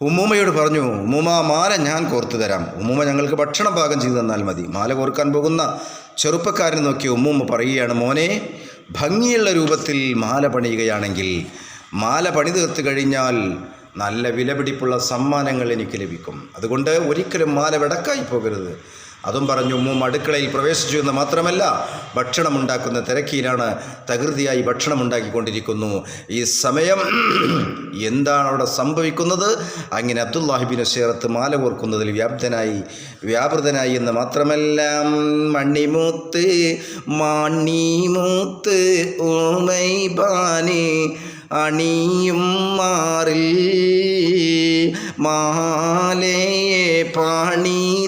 ഉമ്മൂമ്മയോട് പറഞ്ഞു ഉമ്മൂമ്മ മാല ഞാൻ കോർത്തു തരാം. ഉമ്മൂമ്മ ഞങ്ങൾക്ക് ഭക്ഷണം പാകം ചെയ്തു തന്നാൽ മതി. മാല കോർക്കാൻ പോകുന്ന ചെറുപ്പക്കാരനെ നോക്കി ഉമ്മൂമ്മ പറയുകയാണ് മോനെ ഭംഗിയുള്ള രൂപത്തിൽ മാല പണിയുകയാണെങ്കിൽ മാല പണി തീർത്ത് കഴിഞ്ഞാൽ നല്ല വിലപിടിപ്പുള്ള സമ്മാനങ്ങൾ എനിക്ക് ലഭിക്കും. അതുകൊണ്ട് ഒരിക്കലും മാല വിടക്കായി പോകരുത്. അതും പറഞ്ഞു ഉമ്മും അടുക്കളയിൽ പ്രവേശിച്ചു എന്ന് മാത്രമല്ല ഭക്ഷണം ഉണ്ടാക്കുന്ന തിരക്കിയിലാണ് തകൃതിയായി ഭക്ഷണം ഉണ്ടാക്കിക്കൊണ്ടിരിക്കുന്നു. ഈ സമയം എന്താണ് അവിടെ സംഭവിക്കുന്നത്? അങ്ങനെ അബ്ദുല്ലാഹിബിൻ ഷേറത്ത് മാല കോർക്കുന്നതിൽ വ്യാപ്തനായി വ്യാപൃതനായി എന്ന് മാത്രമല്ല മണിമൂത്ത് മണിമൂത്ത് ഓമൈബാനി അണിയും മാറിൽ മാലയെ പണിതല്ലോ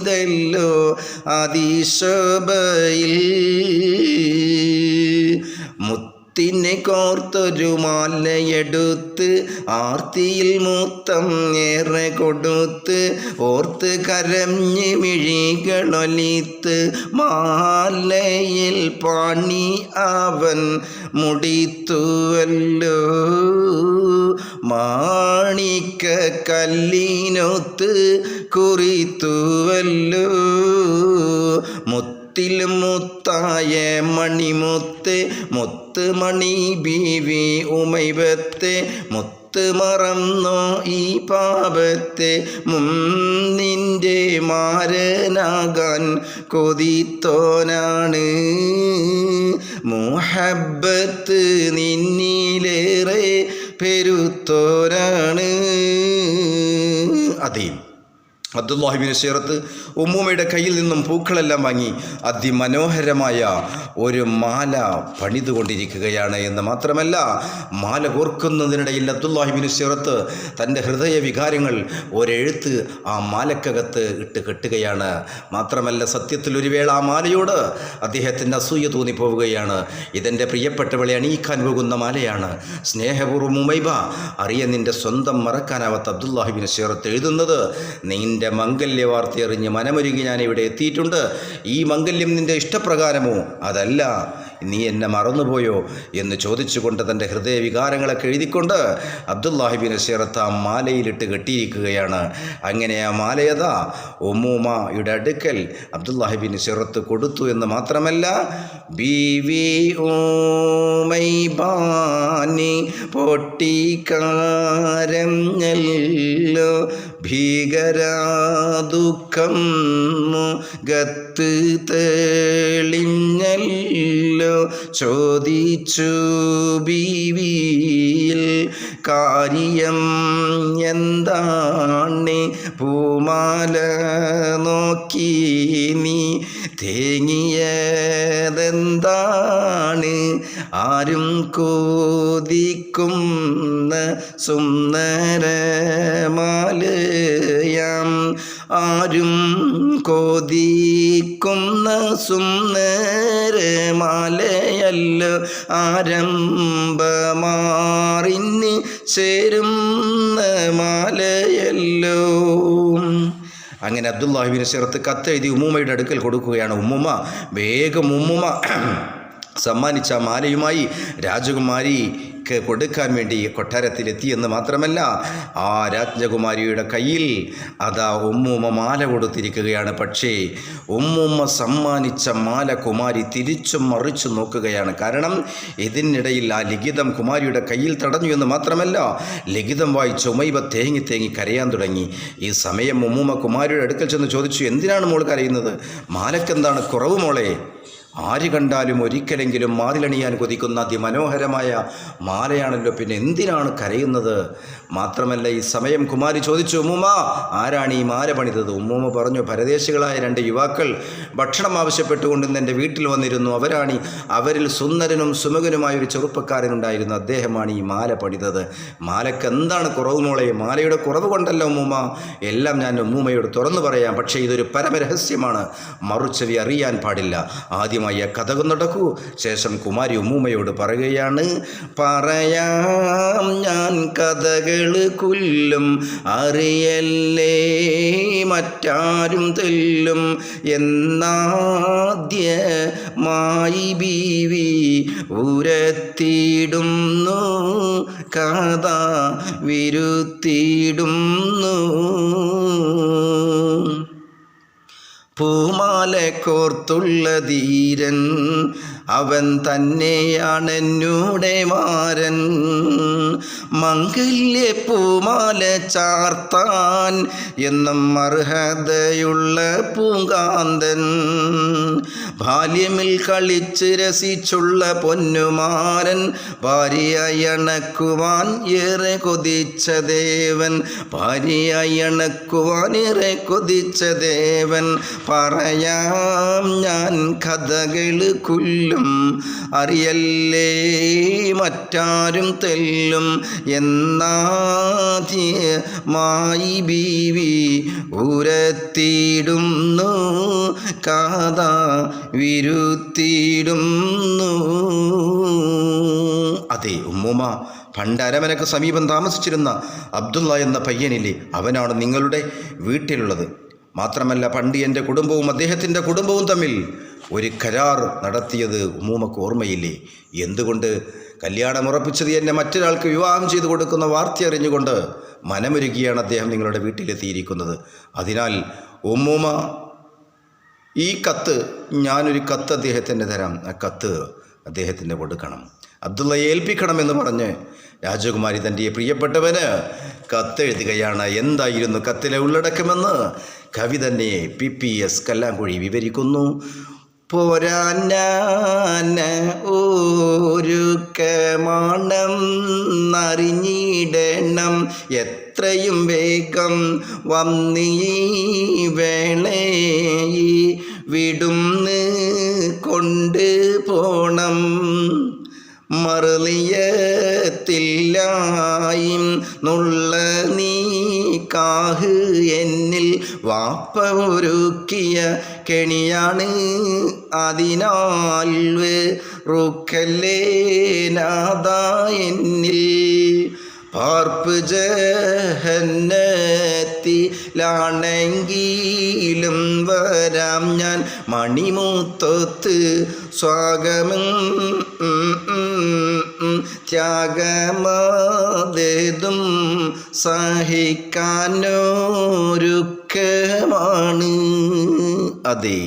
അതിശോഭയിൽ മുത്തിനെ കോർത്തൊരു മാലയെടുത്ത് ആർത്തിയിൽ മൂത്തം ഏറെ കൊടുത്ത് ഓർത്ത് കരഞ്ഞ് മിഴികളൊലിത്ത് മാലയിൽ പണി അവൻ മുടിത്തുവല്ലോ. മാണിക്ക കല്ലിനൊത്ത് കുറിത്തുവല്ലോ. മണി ബീവി ഉമൈബത്തെ മുത്ത് മറന്നോ ഈ പാപത്തെ. മുന്നിന്റെ മാരനാകാൻ കൊതിത്തോനാണ്. മുഹബത്ത് നിന്നിലേറെ പെരുത്തോരാണ്. അബ്ദുല്ലാഹിബിൻ ചേർത്ത് ഉമ്മൂമ്മയുടെ കയ്യിൽ നിന്നും പൂക്കളെല്ലാം വാങ്ങി അതിമനോഹരമായ ഒരു മാല പണിതുകൊണ്ടിരിക്കുകയാണ് എന്ന് മാത്രമല്ല മാല കോർക്കുന്നതിനിടയിൽ അബ്ദുല്ലാഹിബിന് ചേർത്ത് തന്റെ ഹൃദയ വികാരങ്ങൾ ഒരെഴുത്ത് ആ മാലക്കകത്ത് ഇട്ട് കെട്ടുകയാണ്. മാത്രമല്ല സത്യത്തിൽ ഒരു വേള ആ മാലയോട് അദ്ദേഹത്തിന്റെ അസൂയ തോന്നിപ്പോവുകയാണ്. ഇതെന്റെ പ്രിയപ്പെട്ടവളെ അണിയിക്കാൻ പോകുന്ന മാലയാണ്. സ്നേഹപൂർവം ഉമൈബ അറിയ നിന്റെ സ്വന്തം മറക്കാനാവാത്ത അബ്ദുല്ലാഹിബിന് ചേർത്ത് എഴുതുന്നത് നിന്റെ മംഗല്യ വാർത്തയറിഞ്ഞ് മനമൊരുങ്ങി ഞാൻ ഇവിടെ എത്തിയിട്ടുണ്ട്. ഈ മംഗല്യം നിന്റെ ഇഷ്ടപ്രകാരമോ? അതല്ല നീ എന്നെ മറന്നുപോയോ? എന്ന് ചോദിച്ചുകൊണ്ട് തന്റെ ഹൃദയവികാരങ്ങളൊക്കെ എഴുതിക്കൊണ്ട് അബ്ദുല്ലാഹിബിൻ ഷേറത്ത് ആ മാലയിലിട്ട് കെട്ടിയിരിക്കുകയാണ്. അങ്ങനെ ആ മാലയതാ ഒമ്മൂമ്മയുടെ അടുക്കൽ അബ്ദുല്ലാഹിബിൻ ഷെറത്ത് കൊടുത്തു എന്ന് മാത്രമല്ല ബീവി പൊട്ടിക്കാരം പൊട്ടിക്കാരഞ്ഞല്ലോ ഭീകര ദുഃഖം മുഖത്ത് തെളിഞ്ഞല്ലോ. ചോദിച്ചു ബീവിയിൽ കാര്യം എന്താണ്? പൂമാല നോക്കി നീ തേങ്ങിയതെന്താണ്? ആരും കോതിക്കുന്ന സുന്ദരമാലയാം. ആരും കോതിക്കുന്ന സുന്ദരമാലയല്ല ആരംഭമാറിന് ചേരുന്ന മാലയല്ലോ. അങ്ങനെ അബ്ദുല്ലാഹിബിന് ചേർത്ത് കത്തെഴുതി ഉമ്മുമ്മയുടെ അടുക്കൽ കൊടുക്കുകയാണ്. ഉമ്മുമ്മ വേഗം ഉമ്മുമ്മ. സമ്മാനിച്ച മാലയുമായി രാജകുമാരിക്ക് കൊടുക്കാൻ വേണ്ടി കൊട്ടാരത്തിലെത്തിയെന്ന് മാത്രമല്ല ആ രാജകുമാരിയുടെ കയ്യിൽ അതാ ഉമ്മൂമ്മ മാല കൊടുത്തിരിക്കുകയാണ്. പക്ഷേ ഉമ്മൂമ്മ സമ്മാനിച്ച മാല കുമാരി തിരിച്ചും മറിച്ചും നോക്കുകയാണ്. കാരണം ഇതിനിടയിൽ ആ ലിഖിതം കുമാരിയുടെ കയ്യിൽ തടഞ്ഞു എന്ന് മാത്രമല്ല ലിഖിതം വായിച്ച ഉമൈബ തേങ്ങി തേങ്ങി കരയാൻ തുടങ്ങി. ഈ സമയം ഉമ്മൂമ്മ കുമാരിയുടെ അടുക്കൽ ചെന്ന് ചോദിച്ചു എന്തിനാണ് മോൾ കരയുന്നത്? മാലക്കെന്താണ് കുറവ് മോളെ? ആര് കണ്ടാലും ഒരിക്കലെങ്കിലും മാതിലണിയാൻ കൊതിക്കുന്ന അതിമനോഹരമായ മാലയാണല്ലോ പിന്നെ എന്തിനാണ് കരയുന്നത്? മാത്രമല്ല ഈ സമയം കുമാരി ചോദിച്ചു ഉമ്മുമ്മ ആരാണ് ഈ മാല പണിതത്? ഉമ്മുമ്മ പറഞ്ഞു പരദേശികളായ രണ്ട് യുവാക്കൾ ഭക്ഷണം ആവശ്യപ്പെട്ടുകൊണ്ട് എന്റെ വീട്ടിൽ വന്നിരുന്നു. അവരാണ് അവരിൽ സുന്ദരനും സുമുഖനുമായ ഒരു ചെറുപ്പക്കാരനുണ്ടായിരുന്നു അദ്ദേഹമാണ് ഈ മാല പണിതത്. മാലയ്ക്ക് എന്താണ് കുറവ് മോളെ? മാലയുടെ കുറവ് കൊണ്ടല്ല ഉമ്മുമ്മ. എല്ലാം ഞാൻ ഉമ്മുമ്മയോട് തുറന്നു പറയാം. പക്ഷേ ഇതൊരു പരമരഹസ്യമാണ്. മറുച്ചവി അറിയാൻ പാടില്ല. ആദ്യമായി ആ കഥകൾ നടക്കൂ. ശേഷം കുമാരി ഉമ്മുമ്മയോട് പറയുകയാണ് പറയാം ഞാൻ കഥകൾ കൊല്ലും അറിയല്ലേ മറ്റാരും തെല്ലും. എന്നാദ്യമായി ബീവി ഉരത്തിയിടുന്നു കഥ വിരുത്തിയിടുന്നു. പൂമാല കോർത്തുള്ള ധീരൻ അവൻ തന്നെയാണ് എന്നൂടെ മാരൻ മംഗല്യ പൂമാല ചാർത്താൻ എന്നും അർഹതയുള്ള പൂങ്കാന്തൻ. ബാല്യമിൽ കളിച്ച് രസിച്ചുള്ള പൊന്നുമാരൻ ഭാര്യയണക്കുവാൻ ഏറെ കൊതിച്ച ദേവൻ. ഭാര്യയണക്കുവാൻ ഏറെ കൊതിച്ച ദേവൻ. പറയാം ഞാൻ കഥകൾ കൊല്ലും. അറിയല്ലേ മറ്റാരും തെല്ലും. എന്നാദ്യമായി ബീവി ഉരത്തിയിടുന്നു. കാത വിരുത്തിയിടുന്നു. അതെ ഉമ്മുമ പണ്ട് അരമനക്ക് സമീപം താമസിച്ചിരുന്ന അബ്ദുള്ള എന്ന പയ്യനില്ലേ? അവനാണ് നിങ്ങളുടെ വീട്ടിലുള്ളത്. മാത്രമല്ല പണ്ട് എന്റെ കുടുംബവും അദ്ദേഹത്തിന്റെ കുടുംബവും തമ്മിൽ ഒരു കരാർ നടത്തിയത് ഉമ്മൂമ്മക്ക് ഓർമ്മയില്ലേ? എന്തുകൊണ്ട്? കല്യാണം ഉറപ്പിച്ചത് എന്നെ മറ്റൊരാൾക്ക് വിവാഹം ചെയ്തു കൊടുക്കുന്ന വാർത്ത അറിഞ്ഞുകൊണ്ട് മനമൊരുക്കിയാണ് അദ്ദേഹം നിങ്ങളുടെ വീട്ടിലെത്തിയിരിക്കുന്നത്. അതിനാൽ ഉമ്മൂമ്മ ഈ കത്ത് ഞാനൊരു കത്ത് അദ്ദേഹത്തിന് തരാം. ആ കത്ത് അദ്ദേഹത്തിന് കൊടുക്കണം. അബ്ദുള്ളയെ ഏൽപ്പിക്കണമെന്ന് പറഞ്ഞ് രാജകുമാരി തന്റെ പ്രിയപ്പെട്ടവന് കത്തെഴുതുകയാണ്. എന്തായിരുന്നു കത്തിലെ ഉള്ളടക്കമെന്ന് കവി തന്നെ പി പി എസ് കല്ലാങ്കുഴി വിവരിക്കുന്നു. പോരാന ഒരുക്കമാണം അറിഞ്ഞിടണം എത്രയും വേഗം വന്നീ വേളയി വിടുന്ന് കൊണ്ട് പോണം. മറിയത്തില്ലായും നുള്ള നീ കാഹ് എന്നിൽ വാപ്പ ഒരുക്കിയ കെണിയാണ് അതിനാൽ റുക്കല്ലേ നാദ എന്നിൽ. പാർപ്പ് ജഹന്നത്തിലാണെങ്കിലും വരാം ഞാൻ മണിമൂത്തൊത്ത്. സ്വാഗമം ത്യാഗമാതേതും സഹിക്കാനോരുക്കമാണ് അതെ.